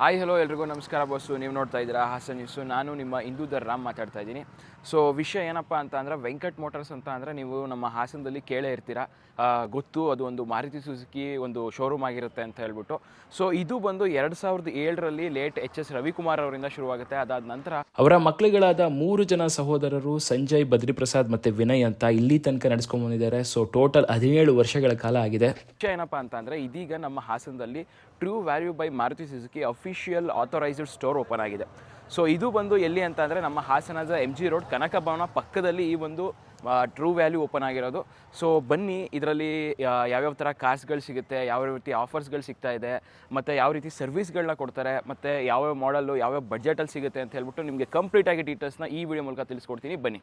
Hi hello ಎಲ್ರಿಗೂ ನಮಸ್ಕಾರ bus ನೀವು ನೋಡ್ತಾ ಇದ್ದೀರಾ ಹಾಸನ್ ನ್ಯೂಸು ನಾನು ನಿಮ್ಮ ಹಿಂದೂಧರ್ ರಾಮ್ ಮಾತಾಡ್ತಾ ಇದ್ದೀನಿ. ಸೊ ವಿಷಯ ಏನಪ್ಪ ಅಂತ ಅಂದರೆ ವೆಂಕಟ್ ಮೋಟರ್ಸ್ ಅಂತ ಅಂದರೆ ನೀವು ನಮ್ಮ ಹಾಸನದಲ್ಲಿ ಕೇಳೇ ಇರ್ತೀರಾ. ಗೊತ್ತು ಅದು ಒಂದು ಮಾರುತಿ ಸುಜುಕಿ ಒಂದು ಶೋರೂಮ್ ಆಗಿರುತ್ತೆ ಅಂತ ಹೇಳ್ಬಿಟ್ಟು. ಸೊ ಇದು ಬಂದು ಎರಡು ಸಾವಿರದ ಏಳರಲ್ಲಿ ಲೇಟ್ ಎಚ್ ಎಸ್ ರವಿಕುಮಾರ್ ಅವರಿಂದ ಶುರುವಾಗುತ್ತೆ. ಅದಾದ ನಂತರ ಅವರ ಮಕ್ಕಳುಗಳಾದ ಮೂರು ಜನ ಸಹೋದರರು ಸಂಜಯ್ ಬದ್ರಿಪ್ರಸಾದ್ ಮತ್ತು ವಿನಯ್ ಅಂತ ಇಲ್ಲಿ ತನಕ ನಡೆಸ್ಕೊಂಡ್ಬಂದಿದ್ದಾರೆ ಸೊ ಟೋಟಲ್ ಹದಿನೇಳು ವರ್ಷಗಳ ಕಾಲ ಆಗಿದೆ. ವಿಷಯ ಏನಪ್ಪ ಅಂತ ಅಂದರೆ ಇದೀಗ ನಮ್ಮ ಹಾಸನದಲ್ಲಿ true value by Maruti Suzuki official authorised store open ಆಗಿದೆ. ಸೊ ಇದು ಬಂದು ಎಲ್ಲಿ ಅಂತ ಅಂದರೆ ನಮ್ಮ ಹಾಸನದ M G road Kanaka Bhavana ಪಕ್ಕದಲ್ಲಿ ಈ ಒಂದು ಟ್ರೂ ವ್ಯಾಲ್ಯೂ ಓಪನ್ ಆಗಿರೋದು. ಸೊ ಬನ್ನಿ, ಇದರಲ್ಲಿ ಯಾವ್ಯಾವ ಥರ ಕಾರ್ಸ್ಗಳು ಸಿಗುತ್ತೆ ಯಾವ ರೀತಿ ಆಫರ್ಸ್ಗಳು ಸಿಗ್ತಾ ಇದೆ, ಮತ್ತು ಯಾವ ರೀತಿ ಸರ್ವಿಸ್ಗಳನ್ನ ಕೊಡ್ತಾರೆ, ಮತ್ತು ಯಾವ್ಯಾವ ಮಾಡಲ್ಲು ಯಾವ್ಯಾವ ಬಜೆಟಲ್ಲಿ ಸಿಗುತ್ತೆ ಅಂತ ಹೇಳ್ಬಿಟ್ಟು ನಿಮಗೆ ಕಂಪ್ಲೀಟಾಗಿ ಡೀಟೇಲ್ಸ್ನ ಈ ವಿಡಿಯೋ ಮೂಲಕ ತಿಳಿಸ್ಕೊಡ್ತೀನಿ. ಬನ್ನಿ.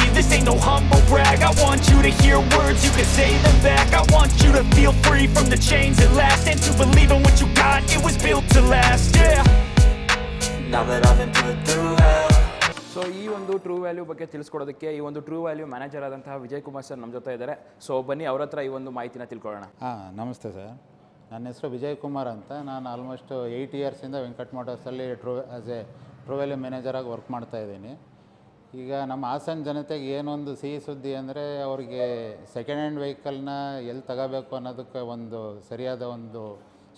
no humble brag I want you to hear words, you can say them back I want you to feel free from the chains at last And to believe in what you got, it was built to last, yeah Now that I've been put through hell so ಈ ಒಂದು true value ಬಗ್ಗೆ ತಿಳಿಸ್ಕೊಡೋದಕ್ಕೆ ಈ ಒಂದು true value manager ಆದಂತಹ Vijay Kumar sir ನಮ್ಮ ಜೊತೆ ಇದ್ದಾರೆ so ಬನ್ನಿ ಅವ್ರ ಹತ್ರ ಈ ಒಂದು ಮಾಹಿತಿನ ತಿಳ್ಕೊಳ್ಳೋಣ ಹಾಂ ನಮಸ್ತೆ ಸರ್ ನನ್ನ ಹೆಸರು ವಿಜಯ್ ಕುಮಾರ್ ಅಂತ ನಾನು ಆಲ್ಮೋಸ್ಟ್ ಏಯ್ಟ್ ಇಯರ್ಸಿಂದ Venkat ಮೋಟರ್ಸಲ್ಲಿ true as a true value ಮ್ಯಾನೇಜರಾಗಿ work ಮಾಡ್ತಾ ಇದ್ದೀನಿ ಈಗ ನಮ್ಮ ಹಾಸನ ಜನತೆಗೆ ಏನೊಂದು ಸಿಹಿ ಸುದ್ದಿ ಅಂದರೆ ಅವ್ರಿಗೆ ಸೆಕೆಂಡ್ ಹ್ಯಾಂಡ್ ವೆಹಿಕಲ್ನ ಎಲ್ಲಿ ತಗೋಬೇಕು ಅನ್ನೋದಕ್ಕೆ ಒಂದು ಸರಿಯಾದ ಒಂದು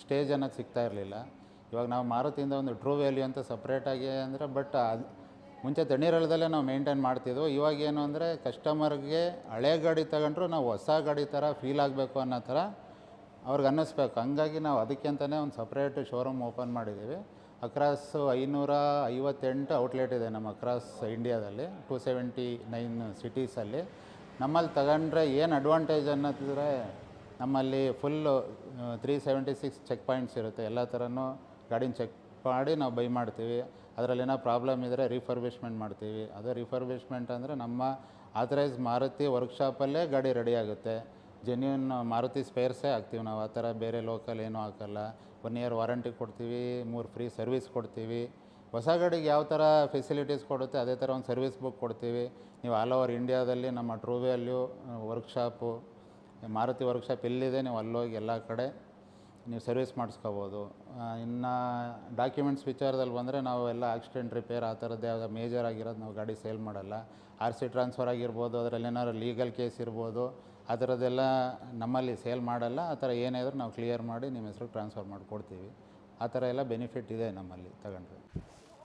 ಸ್ಟೇಜ್ ಅನ್ನೋದು ಸಿಗ್ತಾ ಇರಲಿಲ್ಲ. ಇವಾಗ ನಾವು ಮಾರುತಿಯಿಂದ ಒಂದು ಟ್ರೂ ವ್ಯಾಲ್ಯೂ ಅಂತ ಸಪ್ರೇಟಾಗಿ ಅಂದರೆ ಬಟ್ ಅದು ಮುಂಚೆ ತಣ್ಣೀರಳದಲ್ಲೇ ನಾವು ಮೇಂಟೈನ್ ಮಾಡ್ತಿದ್ವು. ಇವಾಗ ಏನು ಅಂದರೆ ಕಸ್ಟಮರ್ಗೆ ಹಳೆ ಗಾಡಿ ತಗೊಂಡ್ರು ನಾವು ಹೊಸ ಗಾಡಿ ಥರ ಫೀಲ್ ಆಗಬೇಕು ಅನ್ನೋ ಥರ ಅವ್ರಿಗೆ ಅನ್ನಿಸ್ಬೇಕು. ಹಂಗಾಗಿ ನಾವು ಅದಕ್ಕೆ ಅಂತಲೇ ಒಂದು ಸಪ್ರೇಟ್ ಶೋರೂಮ್ ಓಪನ್ ಮಾಡಿದ್ದೀವಿ. ಅಕ್ರಾಸ್ ಐನೂರ ಐವತ್ತೆಂಟು ಔಟ್ಲೆಟ್ ಇದೆ ನಮ್ಮ ಅಕ್ರಾಸ್ ಇಂಡಿಯಾದಲ್ಲಿ ಟೂ ಸೆವೆಂಟಿ ನೈನ್ ಸಿಟೀಸಲ್ಲಿ ನಮ್ಮಲ್ಲಿ ತಗೊಂಡ್ರೆ ಏನು ಅಡ್ವಾಂಟೇಜ್ ಅನ್ನೋದಿದ್ರೆ ನಮ್ಮಲ್ಲಿ full three seventy six check points ಇರುತ್ತೆ. ಎಲ್ಲ ಥರನೂ ಗಾಡಿನ ಚೆಕ್ ಮಾಡಿ ನಾವು ಬೈ ಮಾಡ್ತೀವಿ. ಅದರಲ್ಲಿ ಏನೋ ಪ್ರಾಬ್ಲಮ್ ಇದ್ದರೆ ರಿಫರ್ಬಿಷ್ಮೆಂಟ್ ಮಾಡ್ತೀವಿ. ಅದು ರಿಫರ್ಬಿಶ್ಮೆಂಟ್ ಅಂದರೆ ನಮ್ಮ ಆಥರೈಸ್ ಮಾರುತಿ ವರ್ಕ್ಶಾಪಲ್ಲೇ ಗಾಡಿ ರೆಡಿ ಆಗುತ್ತೆ. ಜೆನ್ಯೂನ್ ಮಾರುತಿ ಸ್ಪೇರ್ಸೇ ಹಾಕ್ತೀವಿ ನಾವು. ಆ ಥರ ಬೇರೆ ಲೋಕಲ್ ಏನೂ ಹಾಕಲ್ಲ. ಒನ್ ಇಯರ್ ವಾರಂಟಿ ಕೊಡ್ತೀವಿ, ಮೂರು ಫ್ರೀ ಸರ್ವಿಸ್ ಕೊಡ್ತೀವಿ. ಹೊಸ ಗಾಡಿಗೆ ಯಾವ ಥರ ಫೆಸಿಲಿಟೀಸ್ ಕೊಡುತ್ತೆ, ಅದೇ ಥರ ಒಂದು ಸರ್ವಿಸ್ ಬುಕ್ ಕೊಡ್ತೀವಿ. ನೀವು ಆಲ್ ಓವರ್ ಇಂಡಿಯಾದಲ್ಲಿ ನಮ್ಮ true value workshop Maruti workshop ಎಲ್ಲಿದೆ, ನೀವು ಅಲ್ಲೋಗಿ ಎಲ್ಲ ಕಡೆ ನೀವು ಸರ್ವಿಸ್ ಮಾಡಿಸ್ಕೋಬೋದು. ಇನ್ನು ಡಾಕ್ಯುಮೆಂಟ್ಸ್ ವಿಚಾರದಲ್ಲಿ ಬಂದರೆ ನಾವು ಎಲ್ಲ ಆಕ್ಸಿಡೆಂಟ್ ರಿಪೇರ್ ಆ ಥರದ್ದು ಯಾವುದೋ ಮೇಜರ್ ಆಗಿರೋದು ನಾವು ಗಾಡಿ ಸೇಲ್ ಮಾಡಲ್ಲ. ಆರ್ ಸಿ ಟ್ರಾನ್ಸ್ಫರ್ ಆಗಿರ್ಬೋದು, ಅದರಲ್ಲಿ ಏನಾದ್ರು ಲೀಗಲ್ ಕೇಸ್ ಇರ್ಬೋದು. ಆ ಥರದ್ದೆಲ್ಲ ನಮ್ಮಲ್ಲಿ ಸೇಲ್ ಮಾಡಲ್ಲ ಆ ಥರ ಏನಾದರೂ ಇದ್ರೂ ನಾವು ಕ್ಲಿಯರ್ ಮಾಡಿ ನಿಮ್ಮ ಹೆಸರು ಟ್ರಾನ್ಸ್ಫರ್ ಮಾಡಿಕೊಡ್ತೀವಿ ಆ ಥರ ಎಲ್ಲ ಬೆನಿಫಿಟ್ ಇದೆ ನಮ್ಮಲ್ಲಿ ತಗೊಂಡ್ರೆ.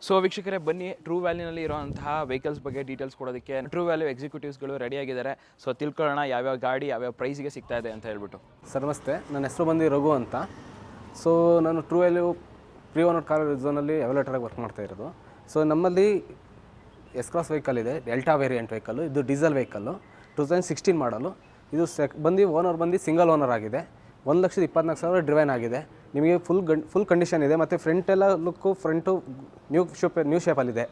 ಸೊ ವೀಕ್ಷಕರೇ ಬನ್ನಿ ಟ್ರೂ ವ್ಯಾಲ್ಯೂನಲ್ಲಿ ಇರುವಂತಹ ವೆಹಿಕಲ್ಸ್ ಬಗ್ಗೆ ಡೀಟೇಲ್ಸ್ ಕೊಡೋದಕ್ಕೆ. ಟ್ರೂ ವ್ಯಾಲ್ಯೂ ಎಕ್ಸಿಕ್ಯೂಟಿವ್ಸ್ಗಳು ರೆಡಿಯಾಗಿದ್ದಾರೆ ಸೊ ತಿಳ್ಕೊಳ್ಳೋಣ ಯಾವ್ಯಾವ ಗಾಡಿ ಯಾವ್ಯಾವ ಪ್ರೈಸ್ಗೆ ಸಿಗ್ತಾ ಇದೆ ಅಂತ ಹೇಳ್ಬಿಟ್ಟು. ಸರ್ ನಮಸ್ತೆ. ನನ್ನ ಹೆಸರು ಬಂದು ರಘು ಅಂತ. ಸೊ ನಾನು true value pre owner car ಝೋನಲ್ಲಿ ಆಗಿ ವರ್ಕ್ ಮಾಡ್ತಾ ಇರೋದು. ಸೊ ನಮ್ಮಲ್ಲಿ ಎಸ್ ಕ್ರಾಸ್ ವೆಹಿಕಲ್ ಇದೆ ಡೆಲ್ಟಾ ವೇರಿಯಂಟ್ ವೆಹಿಕಲ್ಲು ಇದು diesel vehicle two thousand sixteen model ಇದು ಸೆಕ್ ಬಂದು ಓನರ್ ಬಂದು ಸಿಂಗಲ್ ಓನರ್ ಆಗಿದೆ. ಒಂದು ಲಕ್ಷದ ಇಪ್ಪತ್ನಾಲ್ಕು ಸಾವಿರ ಡ್ರಿವೈನ್ ಆಗಿದೆ. ನಿಮಗೆ ಫುಲ್ ಗಂಡ್ ಫುಲ್ ಕಂಡೀಷನ್ ಇದೆ ಮತ್ತು ಫ್ರಂಟ್ ಎಲ್ಲ look front new shape new ಶೇಪಲ್ಲಿದೆ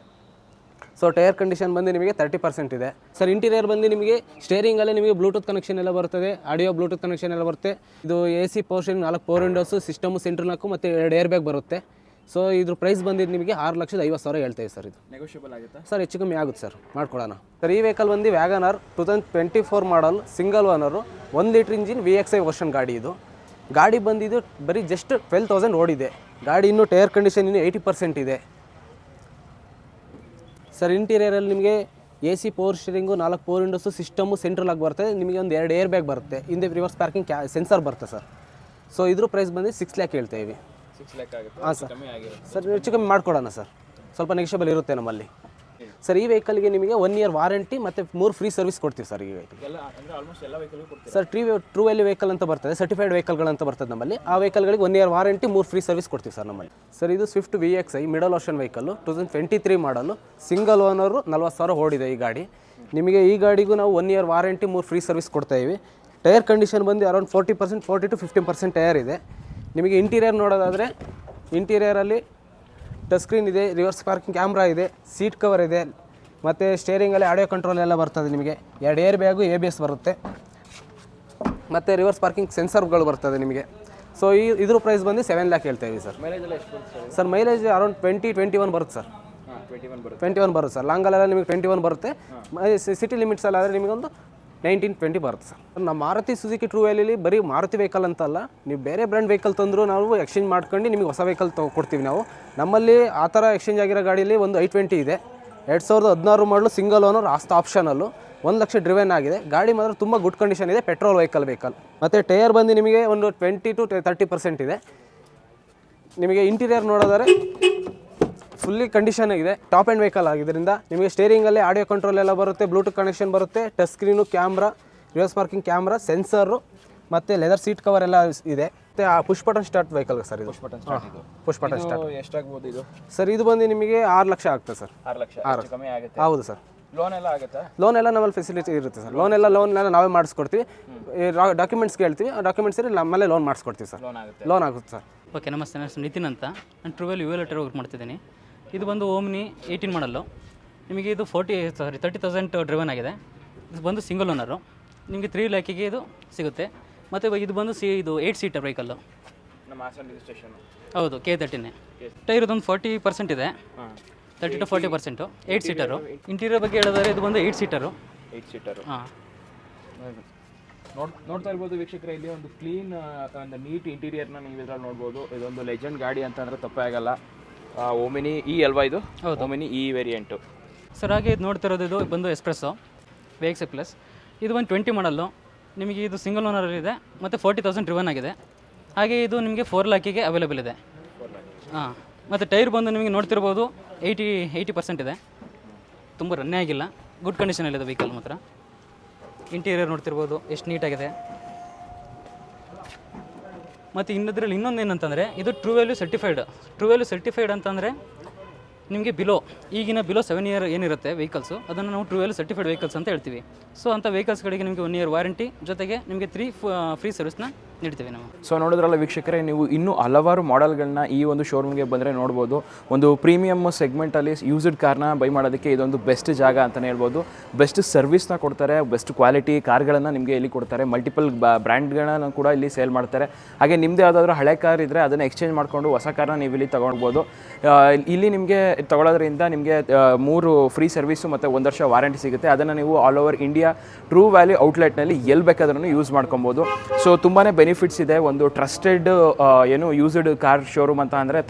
so tyre condition ಬಂದು ನಿಮಗೆ ತರ್ಟಿ ಪರ್ಸೆಂಟ್ ಇದೆ. ಸರ್ ಇಂಟೀರಿಯರ್ ಬಂದು ನಿಮಗೆ ಸ್ಟೇರಿಂಗಲ್ಲೇ ನಿಮಗೆ ಬ್ಲೂಟೂತ್ ಕನೆಕ್ಷನ್ ಎಲ್ಲ ಬರ್ತದೆ. ಆಡಿಯೋ ಬ್ಲೂಟೂತ್ ಕನೆಕ್ಷನ್ ಎಲ್ಲ ಬರುತ್ತೆ. ಇದು ಎ ಸಿ ಪೋರ್ಷನ್ ನಾಲ್ಕು ಫೋರ್ ವಿಂಡೋಸು ಸಿಸ್ಟಮು ಸೆಂಟ್ರ್ ನಾಲ್ಕು ಮತ್ತು ಎರಡು ಏರ್ ಬ್ಯಾಗ್ ಬರುತ್ತೆ. ಸೊ ಇದ್ರ ಪ್ರೈಸ್ ಬಂದಿದ್ದು ನಿಮಗೆ ಆರು ಲಕ್ಷದ ಐವತ್ತು ಸಾವಿರ ಹೇಳ್ತೇವೆ ಸರ್ ಇದು. ನೆಗೋಷಿಯಬಲ್ ಆಗುತ್ತೆ? ಸರ್ ಹೆಚ್ಚು ಕಮ್ಮಿ ಆಗುತ್ತೆ ಸರ್ ಮಾಡ್ಕೊಡೋಣ. ಸರ್ ಈ ವೆಹಿಕಲ್ ಬಂದು WagonR two thousand twenty four model single owner ಒಂದು litre engine V X I version ಗಾಡಿ ಇದು. ಗಾಡಿ ಬಂದಿದ್ದು ಬರೀ ಜಸ್ಟ್ ಟ್ವೆಲ್ ತೌಸಂಡ್ ಓಡಿದೆ. ಗಾಡಿ ಇನ್ನೂ ಟೈರ್ ಕಂಡೀಷನ್ ಇನ್ನೂ ಏಯ್ಟಿ ಪರ್ಸೆಂಟ್ ಇದೆ. ಸರ್ ಇಂಟೀರಿಯರಲ್ಲಿ ನಿಮಗೆ ಎ ಸಿ ಪೋರ್ ಸ್ಟೀರಿಂಗು ನಾಲ್ಕು ಪವರ್ ವಿಂಡೋಸು ಸಿಸ್ಟಮು ಸೆಂಟ್ರಲ್ ಆಗಿ ಬರುತ್ತೆ. ನಿಮಗೆ ಒಂದು ಎರಡು ಏರ್ ಬ್ಯಾಗ್ ಬರುತ್ತೆ. ಹಿಂದೆ ರಿವರ್ಸ್ ಪಾರ್ಕಿಂಗ್ ಕ್ಯಾ ಸೆನ್ಸರ್ ಬರುತ್ತೆ ಸರ್ ಸೊ ಇದ್ರ ಪ್ರೈಸ್ ಬಂದು ಸಿಕ್ಸ್ ಲ್ಯಾಕ್ ಹೇಳ್ತಾ ಇವಿ ಸಿಕ್ಸ್ ಲ್ಯಾಕ್ ಆಗುತ್ತೆ ಹಾಂ ಸರ್. ಕಮ್ಮಿ ಆಗಿರುತ್ತೆ. ಸರ್ ಹೆಚ್ಚು ಕಮ್ಮಿ ಮಾಡಿಕೊಡೋಣ ಸರ್. ಸ್ವಲ್ಪ ನೆಗೆಷಬಲ್ ಇರುತ್ತೆ ನಮ್ಮಲ್ಲಿ. ಸರ್ ಈ ವೆಹಿಕಲ್ಗೆ ನಿಮಗೆ ಒನ್ ಇಯರ್ ವಾರಂಟಿ ಮತ್ತು ಮೂರು ಫ್ರೀ ಸರ್ವಿಸ್ ಕೊಡ್ತೀವಿ ಸರ್ ಈ ವೆಹಿಕಲ್ ಎಲ್ಲ ಅಂದರೆ ಆಲ್ಮೋಸ್ಟ್ ಎಲ್ಲ ವೆಹಿಕಲ್ ಕೊಡ್ತೀವಿ ಸರ್ ಟ್ರೀ ಟ್ರೂ ವ್ಯಾಲಿ ವೆಹಿಕಲ್ ಅಂತ ಬರ್ತದೆ ಸರ್ಟಿಫೈಡ್ ವೆಹಿಕಲ್ಗಳಂತ ಬರ್ತದೆ ನಮ್ಮಲ್ಲಿ. ಆ ವೆಹಿಕಲ್ಗಳಿಗೆ ಒನ್ ಇಯರ್ ವಾರಂಟಿ ಮೂರು ಫ್ರೀ ಸರ್ವಿಸ್ ಕೊಡ್ತೀವಿ ಸರ್ ನಮ್ಮಲ್ಲಿ. ಸರ್ ಇದು Swift V X I middle ocean vehicle two thousand twenty three model single owner ನಲ್ವತ್ತು ಸಾವಿರ ಓಡಿದೆ ಈ ಗಾಡಿ. ನಿಮಗೆ ಈ ಗಾಡಿಗೂ ನಾವು ಒನ್ ಇಯರ್ ವಾರಂಟಿ ಮೂರು ಫ್ರೀ ಸರ್ವಿಸ್ ಕೊಡ್ತಾ ಇದ್ದೀವಿ. ಟೈರ್ ಕಂಡೀಷನ್ ಬಂದು around forty percent forty to fifteen percent tyre ಇದೆ. ನಿಮಗೆ ಇಂಟೀರಿಯರ್ ನೋಡೋದಾದರೆ ಇಂಟೀರಿಯರಲ್ಲಿ ಟಚ್ ಸ್ಕ್ರೀನ್ ಇದೆ ರಿವರ್ಸ್ ಪಾರ್ಕಿಂಗ್ ಕ್ಯಾಮ್ರಾ ಇದೆ ಸೀಟ್ ಕವರ್ ಇದೆ ಮತ್ತು ಸ್ಟೇರಿಂಗಲ್ಲಿ ಆಡಿಯೋ ಕಂಟ್ರೋಲ್ ಎಲ್ಲ ಬರ್ತದೆ ನಿಮಗೆ. ಎರಡು air bag A B S ಬರುತ್ತೆ. ಮತ್ತು ರಿವರ್ಸ್ ಪಾರ್ಕಿಂಗ್ ಸೆನ್ಸರ್ಗಳು ಬರ್ತದೆ ನಿಮಗೆ. ಸೊ ಈ ಇದ್ರ ಪ್ರೈಸ್ ಬಂದು ಸೆವೆನ್ ಲ್ಯಾಕ್ ಹೇಳ್ತಾ ಇದ್ದೀವಿ sir sir mileage around twenty twenty one ಬರುತ್ತೆ ಸರ್ ಟ್ವೆಂಟಿ ಒನ್ ಬರುತ್ತೆ. ಟ್ವೆಂಟಿ ಒನ್ ಬರುತ್ತೆ ಸರ್ ಲಾಂಗಲ್ಲೆಲ್ಲ ನಿಮಗೆ ಟ್ವೆಂಟಿ ಒನ್ ಬರುತ್ತೆ ಸಿಟಿ ಲಿಮಿಟ್ಸಲ್ಲಿ ಆದರೆ ನಿಮಗೊಂದು ನೈನ್ಟೀನ್ ಟ್ವೆಂಟಿ ಬರುತ್ತೆ ಸರ್. ನಮ್ಮ ಮಾರುತಿ ಸುಜುಕಿ ಟ್ರೂ ವ್ಯಾಲಿಲಿ ಬರೀ ಮಾರುತಿ ವೆಹಿಕಲ್ ಅಂತಲ್ಲ, ನೀವು ಬೇರೆ ಬ್ರ್ಯಾಂಡ್ ವೆಹಿಕಲ್ ತಂದರೂ ನಾವು ಎಕ್ಸ್ಚೇಂಜ್ ಮಾಡ್ಕೊಂಡು ನಿಮಗೆ ಹೊಸ ವೆಹಿಕಲ್ ಕೊಡ್ತೀವಿ ನಾವು. ನಮ್ಮಲ್ಲಿ ಆ ಥರ ಎಕ್ಸ್ಚೇಂಜ್ ಆಗಿರೋ ಗಾಡಿಯಲ್ಲಿ ಒಂದು ಐ ಟ್ವೆಂಟಿ ಇದೆ. ಎರಡು ಸಾವಿರದ ಹದಿನಾರು ಮಾಡಲು ಸಿಂಗಲ್ ಓನರ್ ಆಸ್ತ ಆಪ್ಷನಲ್ಲು ಒಂದು ಲಕ್ಷ ಡ್ರಿವೆನ್ ಆಗಿದೆ. ಗಾಡಿ ಮಾತ್ರ ತುಂಬ ಗುಡ್ ಕಂಡೀಷನ್ ಇದೆ ಪೆಟ್ರೋಲ್ ವೆಹಿಕಲ್ ವೆಹಿಕಲ್ ಮತ್ತು ಟೈರ್ ಬಂದು ನಿಮಗೆ ಒಂದು ಟ್ವೆಂಟಿ ಟು ತರ್ಟಿ ಪರ್ಸೆಂಟ್ ಇದೆ. ನಿಮಗೆ ಇಂಟೀರಿಯರ್ ನೋಡೋದಾದ್ರೆ ಫುಲ್ಲಿ ಕಂಡೀಷನ್ ಇದೆ ಟಾಪ್ ಆ್ಯಂಡ್ ವೆಹಿಕಲ್ ಆಗಿದ್ದರಿಂದ ನಿಮಗೆ ಸ್ಟೇರಿಂಗಲ್ಲೇ ಆಡಿಯೋ ಕಂಟ್ರೋಲ್ ಎಲ್ಲ ಬರುತ್ತೆ ಬ್ಲೂಟೂತ್ ಕನೆಕ್ಷನ್ ಬರುತ್ತೆ touch screen camera reverse parking camera sensor ಮತ್ತು ಲೆದರ್ ಸೀಟ್ ಕವರ್ ಎಲ್ಲ ಇದೆ. ಮತ್ತು ಆ push button start vehicle sir ಇದು. ಬಟನ್ ಸ್ಟಾರ್ಟ್ ಇದು. ಪುಷ್ ಬಟನ್ ಸ್ಟಾರ್ಟ್ ಎಷ್ಟಾಗ್ಬೋದು ಇದು? ಸರ್ ಇದು ಬಂದು ನಿಮಗೆ ಆರು ಲಕ್ಷ ಆಗ್ತದೆ ಸರ್ ಆರು ಲಕ್ಷ ಆರು. ಕಮ್ಮಿ ಆಗುತ್ತೆ. ಹೌದು ಸರ್ ಲೋನ್ ಎಲ್ಲ ಆಗುತ್ತೆ? ಲೋನ್ ಎಲ್ಲ ನಮ್ಮಲ್ಲಿ ಫೆಸಿಲಿಟಿ ಇರುತ್ತೆ ಸರ್ ಲೋನ್ ಎಲ್ಲ ಲೋನ್ ಎಲ್ಲ ನಾವೇ ಮಾಡಿಸ್ಕೊಡ್ತೀವಿ. ಡಾಕ್ಯುಮೆಂಟ್ಸ್ ಕೇಳ್ತೀವಿ. ಆ ಡಾಕ್ಯುಮೆಂಟ್ಸ್ ನಮ್ಮಲ್ಲೇ ಲೋನ್ ಮಾಡಿಸ್ಕೊಡ್ತೀವಿ ಸರ್ ಲೋನ್ ಆಗುತ್ತೆ. ಲೋನ್ ಆಗುತ್ತೆ ಸರ್ ಓಕೆ ನಮಸ್ತೆ ನನ್ನ ನಿತಿನ್ ಅಂತ. ನಾನು ಟ್ರೂವೆಲ್ ಯು ಲೆಟರ್ ವರ್ಕ್ ಮಾಡ್ತಿದ್ದೀನಿ. ಇದು ಬಂದು ಓಮ್ನಿ ಏಯ್ಟೀನ್ ಮಾಡಲ್ಲು. ನಿಮಗೆ ಇದು forty sorry thirty thousand driven ಆಗಿದೆ. ಇದು ಬಂದು ಸಿಂಗಲ್ ಓನರು ನಿಮಗೆ ತ್ರೀ ಲ್ಯಾಕಿಗೆ ಇದು ಸಿಗುತ್ತೆ. ಮತ್ತು ಇದು ಬಂದು ಸಿ ಇದು ಏಯ್ಟ್ ಸೀಟರ್ ವೆಹಿಕಲ್ಲು ನಮ್ಮ ಹಾಸನ ರಿಜಿಸ್ಟ್ರೇಷನ್ ಹೌದು ಕೆ ತರ್ಟಿನೇ ಟೈರ್ ಇದೊಂದು ಫಾರ್ಟಿ ಪರ್ಸೆಂಟ್ ಇದೆ. Thirty to forty percent eight seater interior ಬಗ್ಗೆ ಹೇಳಿದ್ರೆ ಇದು ಬಂದು ಏಯ್ಟ್ ಸೀಟರು ಏಯ್ಟ್ ಸೀಟರು ಹಾಂ. ನೋಡ್ ನೋಡ್ತಾ ಇರ್ಬೋದು ವೀಕ್ಷಕರ ಇಲ್ಲಿ ಒಂದು ಕ್ಲೀನ್ ಒಂದು ನೀಟ್ ಇಂಟೀರಿಯರ್ನ ನೀವು ಇದ್ರಲ್ಲಿ ನೋಡ್ಬೋದು. ಇದೊಂದು ಲೆಜೆಂಡ್ ಗಾಡಿ ಅಂತಂದ್ರೆ ತಪ್ಪೇ ಆಗಲ್ಲ. ಓಮಿನಿ ಇ ಅಲ್ವಾ ಇದು? ಓಮಿನಿ ಇ ವೇರಿಯಂಟು ಸರ್ ಹಾಗೆ ಇದು ನೋಡ್ತಿರೋದು ಇದು ಬಂದು ಎಕ್ಸ್ಪ್ರೆಸ್ಸು ವೇಗ್ಸ್ ಎಕ್ಸ್ ಪ್ಲಸ್ ಇದು ಒಂದು ಟ್ವೆಂಟಿ ಮಾಡಲ್ಲು ನಿಮಗೆ ಇದು ಸಿಂಗಲ್ ಓನರ್ ಇದೆ ಮತ್ತು ಫೋರ್ಟಿ ತೌಸಂಡ್ ರಿವನ್ ಆಗಿದೆ. ಹಾಗೆ ಇದು ನಿಮಗೆ ಫೋರ್ ಲ್ಯಾಕಿಗೆ ಅವೈಲೇಬಲ್ ಇದೆ. ಹಾಂ ಮತ್ತು ಟೈರ್ ಬಂದು ನಿಮಗೆ ನೋಡ್ತಿರ್ಬೋದು ಏಯ್ಟಿ ಏಯ್ಟಿ ಪರ್ಸೆಂಟ್ ಇದೆ. ತುಂಬ ರನ್ನೇ ಆಗಿಲ್ಲ. ಗುಡ್ ಕಂಡೀಷನಲ್ಲಿದೆ ವೆಹಿಕಲ್ ಮಾತ್ರ. ಇಂಟೀರಿಯರ್ ನೋಡ್ತಿರ್ಬೋದು ಎಷ್ಟು ನೀಟಾಗಿದೆ ಮತ್ತು ಇನ್ನದ್ರಲ್ಲಿ ಇನ್ನೊಂದು ಏನಂತಂದರೆ, ಇದು true value certified true value certified ಅಂತಂದರೆ ನಿಮಗೆ ಬಿಲೋ ಈಗಿನ ಬಿಲೋ ಸೆವೆನ್ ಇಯರ್ ಏನಿರುತ್ತೆ ವೆಹಿಕಲ್ಸು ಅದನ್ನು ನಾವು ಟ್ರೂ ವ್ಯಾಲ್ಯೂ ಸರ್ಟಿಫೈಡ್ ವೆಹಿಕಲ್ಸ್ ಅಂತ ಹೇಳ್ತೀವಿ. ಸೊ ಅಂಥ ವೆಹಿಕಲ್ಸ್ಗಳಿಗೆ ನಿಮಗೆ ಒನ್ ಇಯರ್ ವಾರಂಟಿ ಜೊತೆಗೆ ನಿಮಗೆ ತ್ರೀ ಫ್ರೀ ಸರ್ವಿಸ್ನ ನೀಡ್ತೀವಿ ನಾವು. ಸೊ ನೋಡಿದ್ರಲ್ಲ ವೀಕ್ಷಕರೇ, ನೀವು ಇನ್ನೂ ಹಲವಾರು ಮಾಡೆಲ್ಗಳನ್ನ ಈ ಒಂದು ಶೋರೂಮ್ಗೆ ಬಂದರೆ ನೋಡ್ಬೋದು. ಒಂದು ಪ್ರೀಮಿಯಮ್ ಸೆಗ್ಮೆಂಟಲ್ಲಿ ಯೂಸ್ಡ್ ಕಾರ್ನ ಬೈ ಮಾಡೋದಕ್ಕೆ ಇದೊಂದು ಬೆಸ್ಟ್ ಜಾಗ ಅಂತಲೇ ಹೇಳ್ಬೋದು. ಬೆಸ್ಟ್ ಸರ್ವಿಸ್ನ ಕೊಡ್ತಾರೆ ಬೆಸ್ಟ್ ಕ್ವಾಲಿಟಿ ಕಾರ್ಗಳನ್ನು ನಿಮಗೆ ಇಲ್ಲಿ ಕೊಡ್ತಾರೆ. ಮಲ್ಟಿಪಲ್ ಬ್ರ್ಯಾಂಡ್ಗಳನ್ನ ಕೂಡ ಇಲ್ಲಿ ಸೇಲ್ ಮಾಡ್ತಾರೆ. ಹಾಗೆ ನಿಮ್ಮದೇ ಯಾವುದಾದ್ರೂ ಹಳೆ ಕಾರ್ ಇದ್ದರೆ ಅದನ್ನು ಎಕ್ಸ್ಚೇಂಜ್ ಮಾಡಿಕೊಂಡು ಹೊಸ ಕಾರ್ನ ನೀವು ಇಲ್ಲಿ ತೊಗೊಳ್ಬೋದು. ಇಲ್ಲಿ ನಿಮಗೆ ತೊಗೊಳೋದ್ರಿಂದ ನಿಮಗೆ ಮೂರು ಫ್ರೀ ಸರ್ವಿಸು ಮತ್ತು ಒಂದು ವರ್ಷ ವಾರಂಟಿ ಸಿಗುತ್ತೆ. ಅದನ್ನು ನೀವು all over India true value ಔಟ್ಲೆಟ್ನಲ್ಲಿ ಎಲ್ಲಿ ಬೇಕಾದ್ರೂ ಯೂಸ್ ಮಾಡ್ಕೊಬೋದು. ಸೊ ತುಂಬಾ ಬೆನಿಫಿಟ್ಸ್ ಇದೆ. ಒಂದು ಟ್ರಸ್ಟೆಡ್ ಏನು ಯೂಸ್ಡ್ ಕಾರ್ ಶೋರೂಮ್ ಅಂತ ಅಂದರೆ